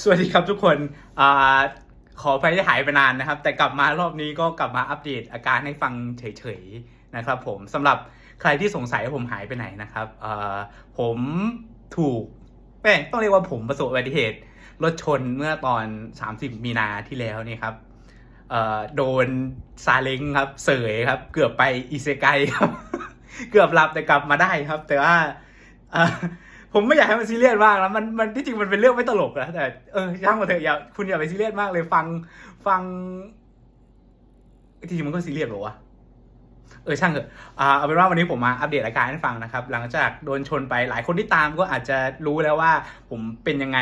สวัสดีครับทุกคนอขอไปที่หายไปนานนะครับ แต่กลับมารอบนี้ก็กลับมาอัปเดตอาการให้ฟังเฉยๆนะครับ ผมสำหรับใครที่สงสัยว่าผมหายไปไหนนะครับผมถูกแปต้องเรียกว่าผมประสบอุบัติเหตุรถชนเมื่อตอน 30 มีนาที่แล้วนี่ครับโดนซาเล้งครับ เสยครับ เกือบไปอิเซไกครับ เกือบหลับแต่กลับมาได้ครับ แต่ว่า ผมไม่อยากให้มันซีเรียสมากแล้วมันมันที่จริงมันเป็นเรื่องไม่ตลกนะแต่เออช่างมาเถอะอย่าคุณอย่าไปซีเรียสมากเลยฟังฟังที่จริงมันก็ซีเรียสหรอวะเออช่างเถอะอ่าเอาเป็นว่าวันนี้ผมมาอัปเดตอาการให้ฟังนะครับ หลังจากโดนชนไปหลายคนที่ตามก็อาจจะรู้แล้วว่า ผมเป็นยังไง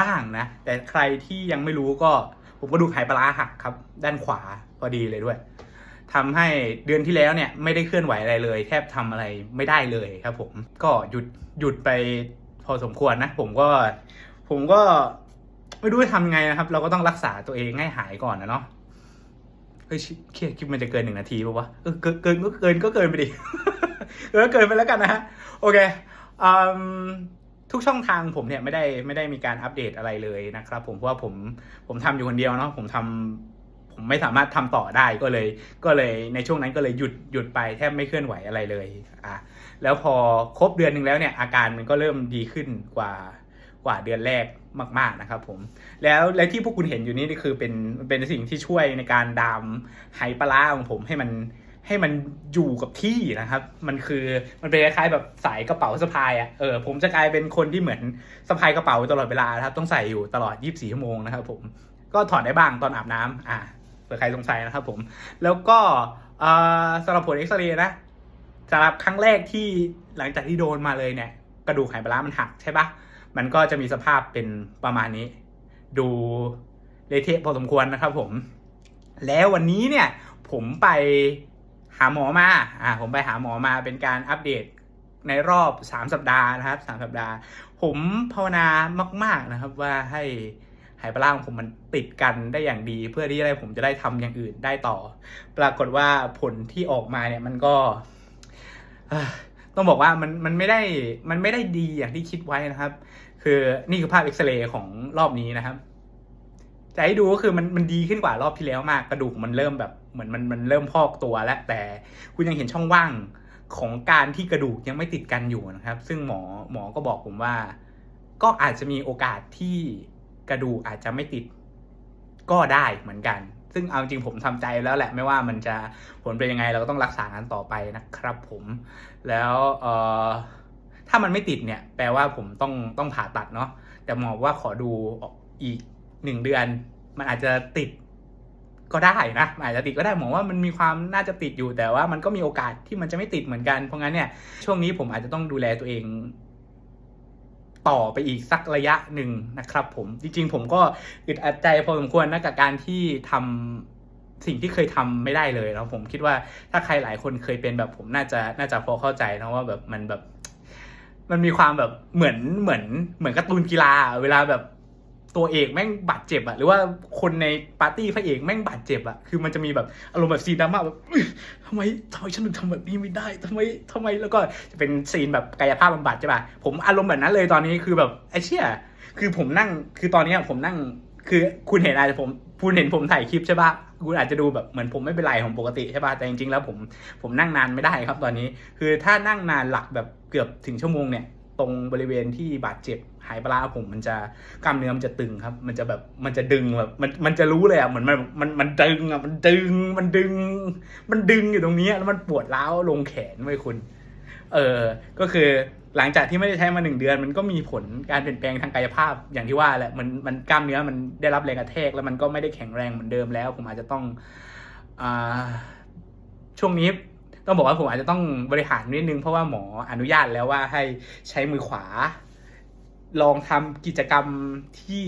บ้างนะ แต่ใครที่ยังไม่รู้ก็ ผมก็ดูกหายปลาหักครับ ด้านขวาพอดีเลยด้วย ทำให้เดือนที่แล้วเนี่ยไม่ได้เคลื่อนไหวอะไรเลย แทบทำอะไรไม่ได้เลยครับ ผมก็หยุดหยุดไปพอสมควรนะ ผมก็ผมก็ไม่รู้จะทำไงนะครับ เราก็ต้องรักษาตัวเองให้หายก่อนนะเนาะเฮ้ยเครียดคิดมันจะเกินหนึ่งนาทีป่าวะเออเกินเกินก็เกินก็เกินไปดิเออเกินไปแล้วกันนะฮะโอเคทุกช่องทางผมเนี่ยไม่ได้ไม่ได้มีการอัปเดตอะไรเลยนะครับ ผมเพราะว่าผมผมทำอยู่คนเดียวเนาะผมทำ ผมไม่สามารถทำต่อได้ก็เลย ก็เลยในช่วงนั้นก็เลยหยุดหยุดไปแทบไม่เคลื่อนไหวอะไรเลยอะแล้วพอครบเดือนหนึ่งแล้วเนี่ยอาการมันก็เริ่มดีขึ้นกว่ากว่าเดือนแรกมาก ๆนะครับผมแล้วและที่พวกคุณเห็นอยู่นี่นี่คือเป็นเป็นสิ่งที่ช่วยในการดามไหปลาร้าของผมให้มันให้มันอยู่กับที่นะครับ มันคือมันเป็นคล้ายๆแบบสายกระเป๋าสะพายอะ่ะ เออผมจะกลายเป็นคนที่เหมือนสะพายกระเป๋าตลอดเวลาครับ ต้องใส่อยู่ตลอด 24 ชั่วโมงนะครับผม ก็ถอดได้บ้างตอนอาบน้ำอ่า เผื่อใครสงสัยนะครับผม แล้วก็สำหรับผลเอ็กซเรย์นะสำหรับครั้งแรกที่หลังจากที่โดนมาเลยเนี่ย กระดูกไหปลาร้ามันหักใช่ปะมันก็จะมีสภาพเป็นประมาณนี้ ดูเละเทะพอสมควรนะครับผม แล้ววันนี้เนี่ย ผมไปหาหมอมาอ่าผมไปหาหมอมาเป็นการอัปเดตในรอบ 3 สัปดาห์นะครับ3สัปดาห์ ผมภาวนามาก ๆนะครับว่าให้ ไหปลาร้าของผมมันติดกันได้อย่างดี เพื่อที่อะไรผมจะได้ทำอย่างอื่นได้ต่อ ปรากฏว่าผลที่ออกมาเนี่ยมันก็ต้องบอกว่ามันมันไม่ได้มันไม่ได้ดีอย่างที่คิดไว้นะครับ คือนี่คือภาพเอ็กซเรย์ของรอบนี้นะครับจะให้ดูก็คือมันมันดีขึ้นกว่ารอบที่แล้วมากกระดูกมันเริ่มแบบเหมือนมันมันเริ่มพอกตัวแล้วแต่คุณยังเห็นช่องว่างของการที่กระดูกยังไม่ติดกันอยู่นะครับ ซึ่งหมอหมอก็บอกผมว่า ก็อาจจะมีโอกาสที่ กระดูกอาจจะไม่ติดก็ได้เหมือนกัน ซึ่งเอาจริงผมทำใจแล้วแหละไม่ว่ามันจะผลเป็นยังไงเราก็ต้องรักษากันต่อไปนะครับผมแล้วเอ่อถ้ามันไม่ติดเนี่ยแปลว่าผมต้องต้องผ่าตัดเนาะแต่หมอว่าขอดูอีกหนึ่งเดือน มันอาจจะติดก็ได้นะอาจจะติดก็ได้หมอว่ามันมีความน่าจะติดอยู่แต่ว่ามันก็มีโอกาสที่มันจะไม่ติดเหมือนกันเพราะงั้นเนี่ยช่วงนี้ผมอาจจะต้องดูแลตัวเอง ต่อไปอีกสักระยะหนึ่งนะครับ ผมจริงๆ ผมก็อึดอัดใจพอสมควรนะกับการที่ทำสิ่งที่เคยทำไม่ได้เลยแล้วผมคิดว่าถ้าใครหลายคนเคยเป็นแบบผมน่าจะน่าจะพอเข้าใจนะว่าแบบมันแบบ มันมีความแบบเหมือนเหมือนเหมือนการ์ตูนกีฬาเวลาแบบ ตัวเอกแม่งบาดเจ็บอะหรือว่าคนในปาร์ตี้พระเอกแม่งบาดเจ็บอะคือมันจะมีแบบอารมณ์แบบซีนดราม่าแบบทำไมทำไมฉันถึงทำแบบนี้ไม่ได้ทำไมทำไมแล้วก็จะเป็นซีนแบบกายภาพบำบัดใช่ป่ะผมอารมณ์แบบนั้นเลยตอนนี้คือแบบไอ้เชี่ยคือผมนั่งคือตอนนี้ผมนั่งคือคุณเห็นอาจจะผมคุณเห็นผมถ่ายคลิปใช่ป่ะคุณอาจจะดูแบบเหมือนผมไม่เป็นไรของปกติใช่ป่ะแต่จริงๆแล้วผมผมนั่งนานไม่ได้ครับตอนนี้ คือถ้านั่งนานหลักแบบเกือบถึงชั่วโมงเนี่ย ตรงบริเวณที่บาดเจ็บ หายปลาผมมันจะกล้ามเนื้อมันจะตึงครับ มันจะแบบมันจะดึงแบบมันมันจะรู้เลยอะเหมือนมันมันมันดึงอะมันดึงมันดึง มันดึงอยู่ตรงนี้แล้วมันปวดร้าวลงแขนไว้คุณ เออก็คือหลังจากที่ไม่ได้ใช้มาหนึ่งเดือน มันก็มีผลการเปลี่ยนแปลงทางกายภาพอย่างที่ว่าแหละมันมันกล้ามเนื้อมันได้รับแรงกระแทกแล้วมันก็ไม่ได้แข็งแรงเหมือนเดิมแล้ว ผมอาจจะต้องอ่าช่วงนี้ต้องบอกว่าผมอาจจะต้องบริหารนิดนึงเพราะว่าหมออนุญาตแล้วว่าให้ใช้มือขวา ลองทำกิจกรรมที่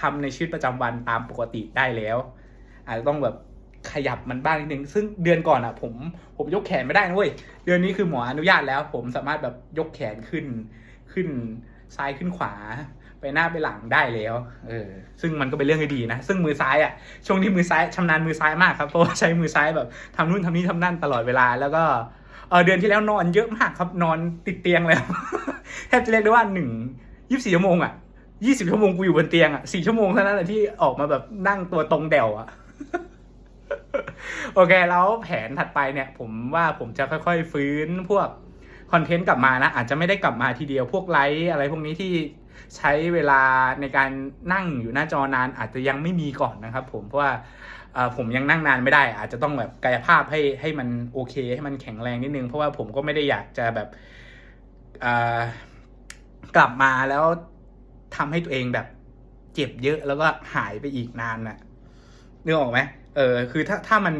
ทำในชีวิตประจำวันตามปกติได้แล้ว อาจจะต้องแบบขยับมันบ้างนิดนึง ซึ่งเดือนก่อนอะ ผมผมยกแขนไม่ได้นะเว้ย เดือนนี้คือหมออนุญาตแล้ว ผมสามารถแบบยกแขนขึ้นขึ้นซ้ายขึ้นขวา ไปหน้าไปหลังได้แล้ว เออ ซึ่งมันก็เป็นเรื่องที่ดีนะ ซึ่งมือซ้ายอะ ช่วงที่มือซ้ายชำนาญมือซ้ายมากครับ เพราะว่าใช้มือซ้ายแบบทำนู่นทำนี่ทำนั่นตลอดเวลา แล้วก็ เออเดือนที่แล้วนอนเยอะมากครับ นอนติดเตียงแล้วแทบจะเรียกได้ว่าหนึ่ง ยี่สิบสี่ชั่วโมงอะยี่สิบชั่วโมงกูอยู่บนเตียงอะสี่ชั่วโมงเท่านั้นแหละที่ออกมาแบบนั่งตัวตรงเดี่ยวอะโอเค แล้วแผนถัดไปเนี่ย ผมว่าผมจะค่อยๆฟื้นพวกคอนเทนต์กลับมานะ อาจจะไม่ได้กลับมาทีเดียวพวกไลฟ์อะไรพวกนี้ที่ใช้เวลาในการนั่งอยู่หน้าจอนานอาจจะยังไม่มีก่อนนะครับ ผมเพราะว่าผมยังนั่งนานไม่ได้ อาจจะต้องแบบกายภาพให้ให้มันโอเค ให้มันแข็งแรงนิดนึง เพราะว่าผมก็ไม่ได้อยากจะแบบอ่อ กลับมาแล้วทำให้ตัวเองแบบ เจ็บเยอะแล้วก็หายไปอีกนานน่ะนึกออกไหมเออคือถ้าถ้ามัน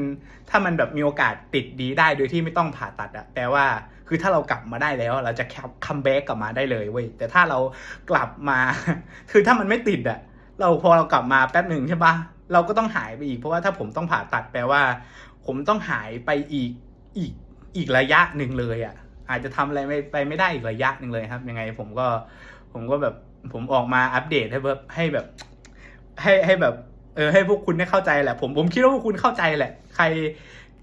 ถ้ามันแบบมีโอกาสติดดีได้โดยที่ไม่ต้องผ่าตัดอะแปลว่าคือถ้าเรากลับมาได้แล้ว เราจะคัมแบ็กกลับมาได้เลยเว้ยแต่ถ้าเรากลับมา คือถ้ามันไม่ติดอะเราพอเรากลับมาแป๊บหนึ่งใช่ปะเราก็ต้องหายไปอีกเพราะว่าถ้าผมต้องผ่าตัดแปลว่า ผมต้องหายไปอีกอีกอีกระยะหนึ่งเลยอะ อาจจะทำอะไรไม่ไปไม่ได้อีกระยะหนึ่งเลยครับ ยังไงผมก็ผมก็แบบผมออกมาอัปเดตให้แบบให้แบบ ให้ให้แบบเออให้พวกคุณได้เข้าใจแหละ ผมผมคิดว่าพวกคุณเข้าใจแหละ ใคร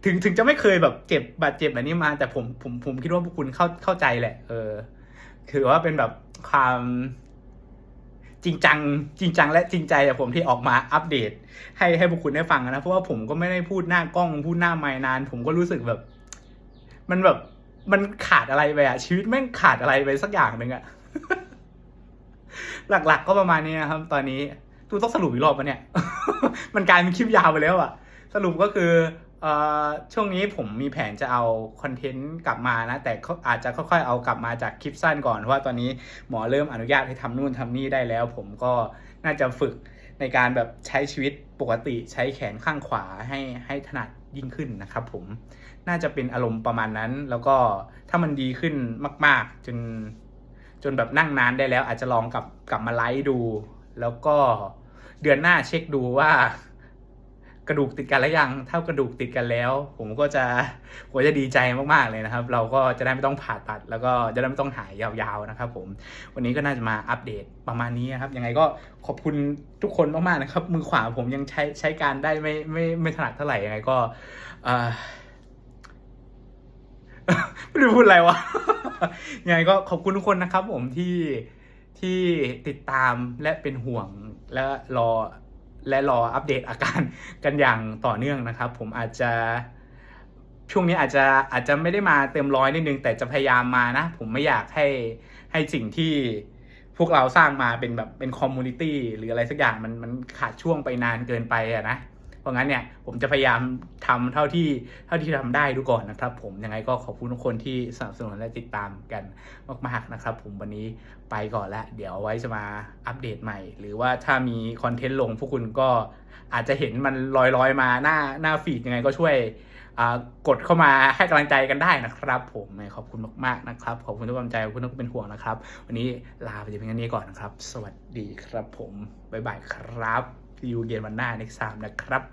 ถึงถึงจะไม่เคยแบบเจ็บบาดเจ็บแบบนี้มา แต่ผมผมผมคิดว่าพวกคุณเข้าเข้าใจแหละ เออคือว่าเป็นแบบความจริงจังจริงจัง และจริงใจอะผมที่ออกมาอัปเดต ให้ให้พวกคุณได้ฟังนะเพราะว่าผมก็ไม่ได้พูดหน้ากล้องพูดหน้าไมค์นาน ผมก็รู้สึกแบบ มันแบบ มันขาดอะไรไปอะชีวิตแม่งขาดอะไรไปสักอย่างหนึ่งอะหลักๆก็ประมาณนี้นะครับ ตอนนี้ตูต้องสรุปอีกรอบปะเนี่ย มันกลายเป็นคลิปยาวไปแล้วอะสรุปก็คือเอ่อช่วงนี้ผมมีแผนจะเอาคอนเทนต์กลับมานะ แต่เขาอาจจะค่อยๆเอากลับมาจากคลิปสั้นก่อนเพราะว่าตอนนี้หมอเริ่มอนุญาตให้ทำนู่นทำนี่ได้แล้ว ผมก็น่าจะฝึก ในการแบบใช้ชีวิตปกติใช้แขนข้างขวาให้ให้ถนัดยิ่งขึ้นนะครับผมน่าจะเป็นอารมณ์ประมาณนั้น แล้วก็ถ้ามันดีขึ้นมาก ๆ จนจนแบบนั่งนานได้แล้ว อาจจะลองกลับกลับมาไลฟ์ดู แล้วก็เดือนหน้าเช็คดูว่า กระดูกติดกันแล้วยังถ้ากระดูกติดกันแล้ว ผมก็จะผมจะดีใจมากๆเลยนะครับ เราก็จะได้ไม่ต้องผ่าตัด แล้วก็จะได้ไม่ต้องหายยาวๆนะครับ ผมวันนี้ก็น่าจะมาอัปเดตประมาณนี้นะครับยังไงก็ขอบคุณทุกคนมากๆนะครับ มือขวาผมยังใช้ใช้การได้ไม่ไม่ไม่ถนัดเท่าไหร่ยังไงก็ไม่รู้พูดอะไรวะยังไงก็ขอบคุณทุกคนนะครับ ผมที่ที่ติดตามและเป็นห่วงและรอ และรออัปเดตอาการกันอย่างต่อเนื่องนะครับ ผมอาจจะช่วงนี้อาจจะอาจจะไม่ได้มาเต็มร้อยนิดนึง แต่จะพยายามมานะ ผมไม่อยากให้ให้สิ่งที่พวกเราสร้างมาเป็นแบบเป็นคอมมูนิตี้หรืออะไรสักอย่างมันมันขาดช่วงไปนานเกินไปอะนะ เพราะงั้นเนี่ยผมจะพยายามทำเท่าที่เท่าที่ทำได้ดูก่อนนะครับ ผมยังไงก็ขอบคุณทุกคนที่สนับสนุนและติดตามกันมากๆนะครับ ผมวันนี้ไปก่อนแล้วเดี๋ยวไว้จะมาอัปเดตใหม่ หรือว่าถ้ามีคอนเทนต์ลงพวกคุณก็อาจจะเห็นมันลอยๆมาหน้าหน้าฟีดยังไงก็ช่วยกดเข้ามาให้กำลังใจกันได้นะครับ ผมขอบคุณมากๆนะครับ ขอบคุณทุกกำลังใจขอบคุณทุกเป็นห่วงนะครับ วันนี้ลาไปเพียงเท่นี้ก่อนนะครับ สวัสดีครับผม บ๊ายบายครับ ยูเย็นวันหน้า next time นะครับ